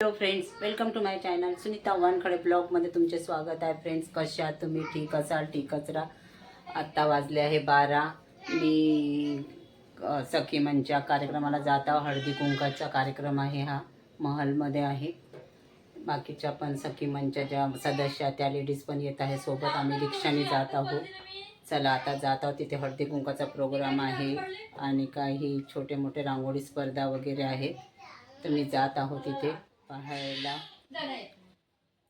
Hello friends welcome to my channel Sunita Wankhade ब्लॉगमध्ये तुमचे स्वागत आहे. फ्रेंड्स कशा तुम्ही? ठीक असाल? ठीकच राहा आत्ता वाजले आहे बारा. मी सखी मंच्या कार्यक्रमाला जात आहो. हळदी कुंकाचा कार्यक्रम आहे हा. महलमध्ये आहे. बाकीच्या पण सखी मंचच्या ज्या सदस्य त्या लेडीज पण येत आहे सोबत. आम्ही रिक्षाने जात आहोत चला आता जात आहोत तिथे हळदी कुंकाचा प्रोग्राम आहे आणि काही छोटे मोठे रांगोळी स्पर्धा वगैरे आहेत. तर मी जात आहो तिथे. पाहायला.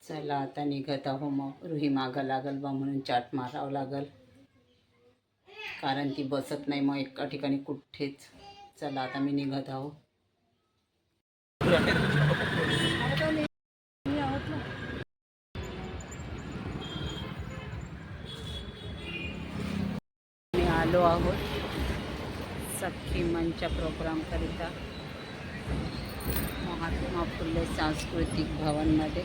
चला आता निघत आहो मग. रुही मागं लागल बा म्हणून चाट मारावं लागल. कारण ती बसत नाही मग एका ठिकाणी कुठेच. चला आता मी निघत आहो. मी आलो आहोत सखी मंच प्रोग्रामकरिता महात्मा फुले सांस्कृतिक भवनमध्ये.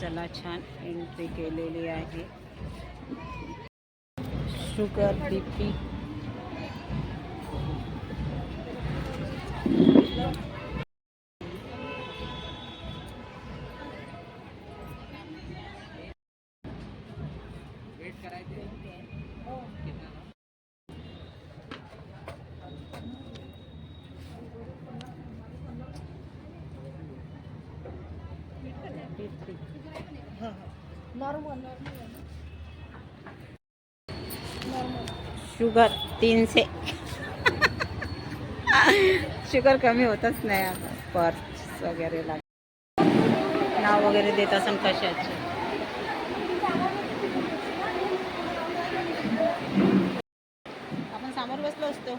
चला छान एंट्री केलेली आहे. शुगर बी शुगर तीनशे. शुगर कमी होतच नाही आता. पर्स वगैरे लाग नाव वगैरे देत असन कशाचे. आपण समोर बसलो असतो.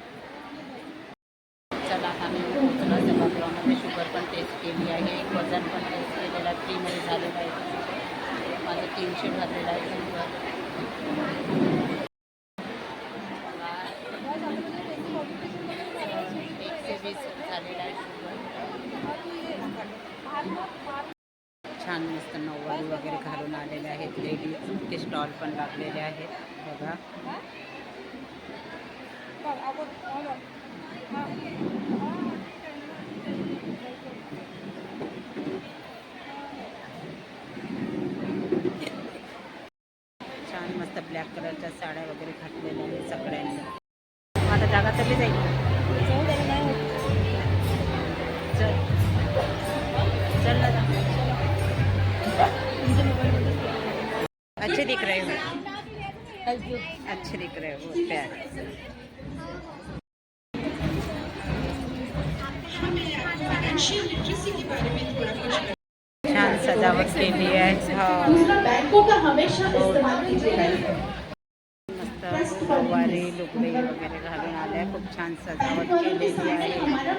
चला आता मी सभागृहामध्ये शुगर पण टेस्ट केली आहे. वजन पण टेस्ट केलेलं फ्रीमध्ये झालेलं आहे. माझं तीनशे भरलेलं आहे शुगर एकशे वीस झालेलं आहे छान मस्त नऊवारी वगैरे घालून आलेले आहेत. लेडीज ते स्टॉल पण लागलेले आहेत. बघा छान मस्त ब्लॅक कलरच्या साड्या वगैरे घातलेल्या आहेत सगळ्यांनी. आता जागा तरी जाईल. चल. चल ना जा. अच्छे दिख रहे हो. अच्छे दिख रहे हो प्यार. प्यारे छान सजावट केली आहे. हो. दूसरा का हमेशा इस्तेमाल कीजिएगा मस्त लुगडे वगैरे घालून आल्या खूप छान सजावट केलेली आहे हमारा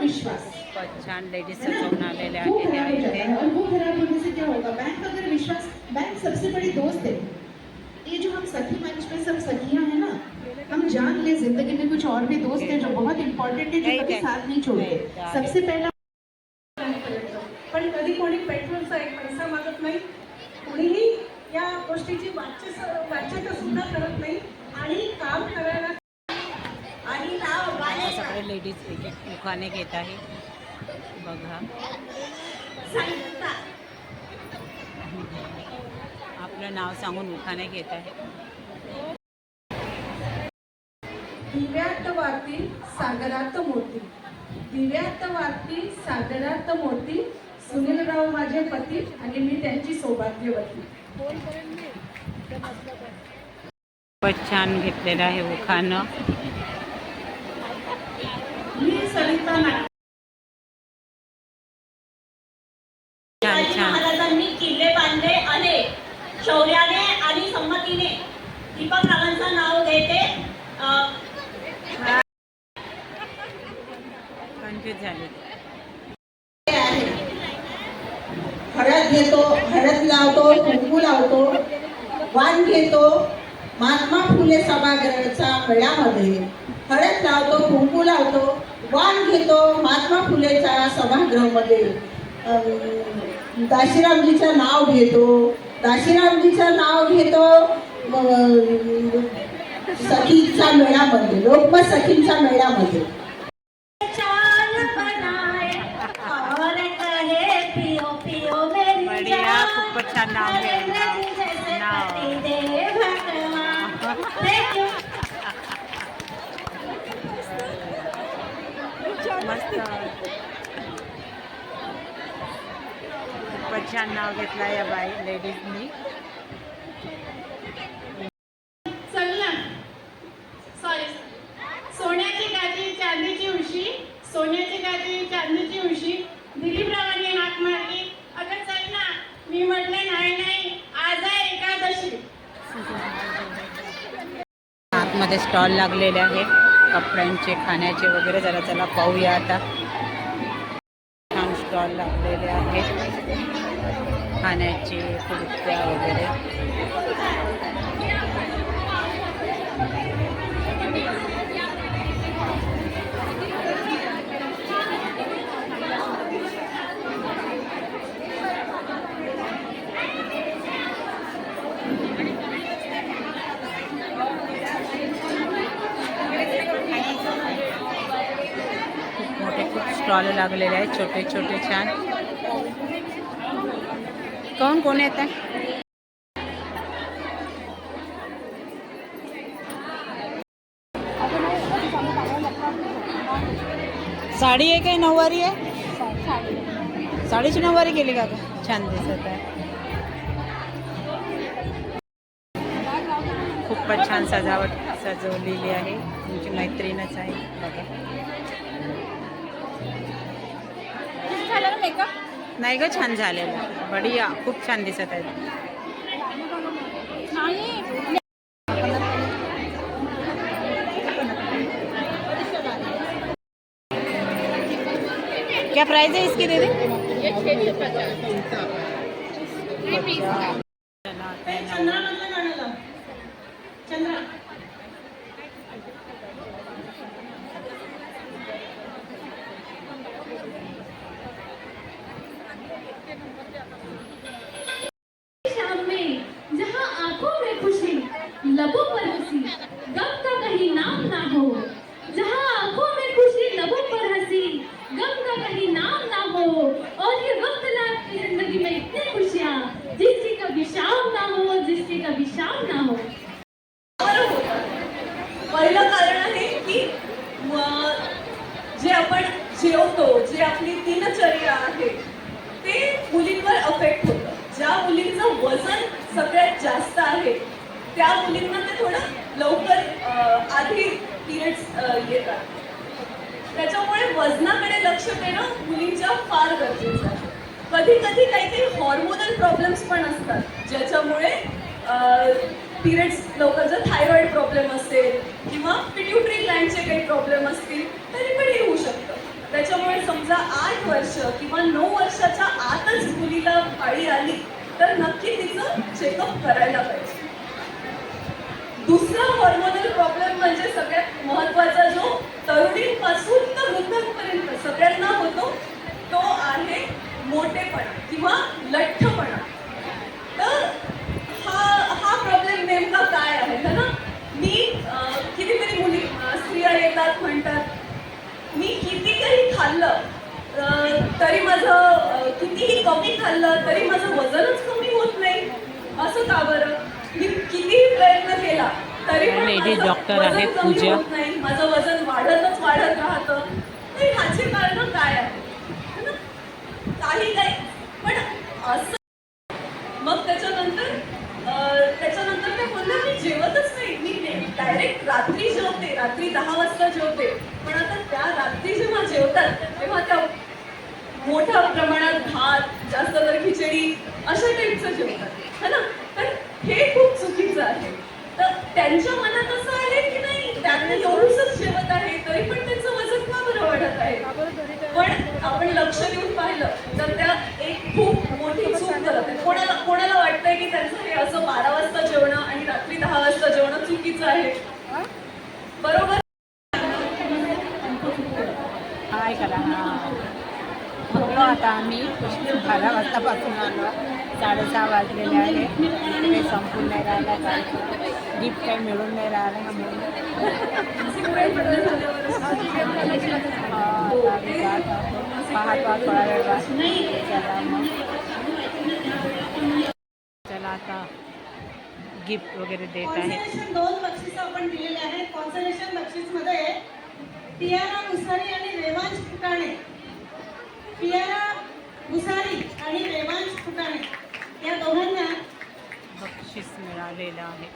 छान लेडीज़ सजवून आलेल्या आहेत त्या इथे और वो खराब होने से क्या होगा? बैंक अगर विश्वास बैंक सबसे बड़ी दोस्त है। ये जो हम सखी मंच में सब सखियाँ हैं ना हम जान ले ज़िंदगी में कुछ और भी दोस्त हैं जो बहुत इम्पोर्टेंट है जो कभी साथ नहीं छोड़ते। सबसे पहला पण कधी कोणी पेट्रोलचा एक पैसा मागत नाही कोणीही या गोष्टीची वाच्य वाच्यता सुद्धा करत नाही. आणि काम करायला आणि सगळे लेडीज मुखाने घेत आहे. बघा. आपलं नाव सांगून मुखाने घेत आहे. दिव्यात वारती सागरात मोती. दिव्यात वारती सागरात मोती. सुनीलराव माझे पती आणि मी त्यांची सौभाग्यवती. खूपच छान घेतलेलं आहे हो उखाणं हळद घेतो हळद लावतो कुंकू लावतो वाण घेतो. महात्मा फुले सभागृहाच्या मेळ्यामध्ये हळद लावतो कुंकू लावतो वाण घेतो महात्मा फुलेच्या सभागृहामध्ये. दाशीरामजीचं नाव घेतो. दाशीरामजीचं नाव घेतो अं, मेळामध्ये मेळ्यामध्ये लोकमत सखींच्या मेळ्यामध्ये. खूपच छान नाव घेतलं या बाई लेडीजनी. चल ना. सॉरी सोन्याची गाठी चांदीची उशी. सोन्याची गाठी चांदीची उशी. दिलीपरावांनी हाक मारली. अगं चल ना. मी म्हटलं नाही नाही. आज आहे एकादशी. आतमध्ये स्टॉल लागलेले आहे कपड्यांचे खाण्याचे वगैरे जरा चला पाहूया आता. छान स्टॉल लागलेले आहेत. खाण्याचे कुर्त्या वगैरे. स्टॉल लागलेले आहेत छोटे छोटे छान. कोण कोण येत आहे? साडी आहे काय नऊवारी आहे? साडीची नऊवारी केली का छान दिसत आहे. खूपच छान सजावट सजवलेली आहे. तुमची मैत्रीणच आहे. बघा. नाही ग छान झालेलं. बढिया. खूप छान दिसत आहे. क्या प्राइस है इसकी दीदी? चंद्रा लबों पर हंसी गम का कहीं नाम ना हो। जहां आंखों में खुशी लबों पर हंसी गम का कहीं नाम ना हो। और ये वक्त लाख की जिंदगी में इतनी खुशियां जिसकी कभी शाम ना हो जिसकी कभी शाम ना हो। पहिलं कारण आहे की जे आपण जेवतो जे आपली दिनचर्या आहे ते मुलींवर अफेक्ट होतं. ज्या मुलींचं वजन सगळ्यात जास्त आहे त्या मुलींना ते थोडं लवकर आधी पिरियड्स येतात. त्याच्यामुळे वजनाकडे लक्ष देणं मुलींच्या फार गरजेचं आहे. कधी कधी काहीतरी हॉर्मोनल प्रॉब्लेम्स पण असतात ज्याच्यामुळे पिरियड्स लवकर जर थायरॉईड प्रॉब्लेम असेल किंवा पिट्युटरी ग्लँडचे काही प्रॉब्लेम असतील तरी पण येऊ शकतं. त्याच्यामुळे समजा आठ वर्ष किंवा नऊ वर्षाच्या आतच मुलीला पाळी आली तर नक्की तिचं चेकअप करायला पाहिजे. दुसरा हॉर्मोनल प्रॉब्लेम म्हणजे सगळ्यात महत्त्वाचा जो तरुणींपासून तर वृद्धांपर्यंत सगळ्यांना होतो तो आहे मोठेपणा किंवा लठ्ठपणा. तर हा हा प्रॉब्लेम नेमका काय आहे है ना? मी कितीतरी मुली स्त्रिया येतात म्हणतात मी किती काही खाल्लं तरी माझं कितीही कमी खाल्लं तरी माझं वजनच कमी होत नाही. असं का बरं? कितीही प्रयत्न केला तरी पण Lady माझं doctor वजन आहे कमी पूजा. नाही माझं वजन वाढतच वाढत राहतं. तर ह्याची कारण काय आहे? काही काही पण असं मग त्याच्यानंतर त्याच्यानंतर ते बोलले मी जेवतच नाही. मी डायरेक्ट रात्री जेवते. रात्री दहा वाजता जेवते. पण आता त्या रात्री जेव्हा जेवतात तेव्हा त्या मोठ्या प्रमाणात भात जास्त तर खिचडी अशा टाईपचं जेवतात. है ना? तर हे खूप चुकीचं आहे. तर त्यांच्या मनात असं आहे की नाही त्यांनी एवढंच जेवत आहे तरी पण त्यांचं वजन का बरं वाढत आहे पण आपण लक्ष देऊन पाहिलं तर त्या एक खूप मोठी चूक करत आहे कोणाला कोणाला वाटतंय की त्यांचं हे असं बारा वाजता जेवणं आणि रात्री दहा वाजता जेवणं चुकीचं आहे बरोबर हाय करा हा बघलो आता आम्ही बारा वाजतापासून आलो. साडेसहा वाजलेले आहे. काही संपून नाही राहिला काय गिफ्ट काही मिळून नाही राहिलं ना म्हणून. हा, आता. पाहत थोडा वेळ वाचला मग गिफ्ट वगैरे देत आहे. दोन बक्षिसं आपण दिलेले आहेत. कॉन्सलेशन बक्षीसमध्ये टियारा मुसारी आणि रेवांश फुटाणे टियारा मुसारी आणि रेवांश फुटाणे या दोघांना बक्षीस मिळालेलं आहे.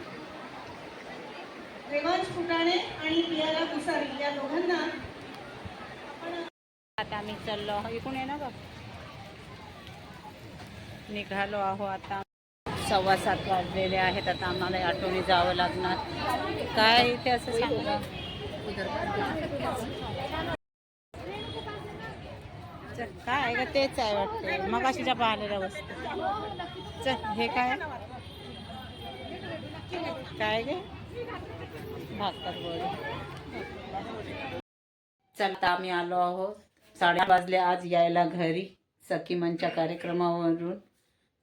रेवांश फुटाणे आणि टियारा मुसारी या दोघांना आपण आता आम्ही चाललो आहो इकडून आहे ना निघालो आहो आता. सव्वा सात वाजलेले आहेत. आता आम्हाला ऑटोने जावं लागणार. काय ते असं सांगा काय का तेच आहे वाटतं. मग अशीच्या पाहिलेल्या वस्तू. चल हे काय? काय गे? भागतात गोळी चलता आम्ही आलो आहोत. साडे वाजले आज यायला घरी सखी मंच्या कार्यक्रमावरून.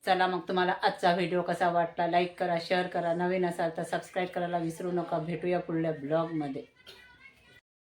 चला मग तुम्हाला आजचा व्हिडिओ कसा वाटला? लाईक करा शेअर करा. नवीन असाल तर सबस्क्राईब करायला विसरू नका. भेटूया पुढल्या ब्लॉगमध्ये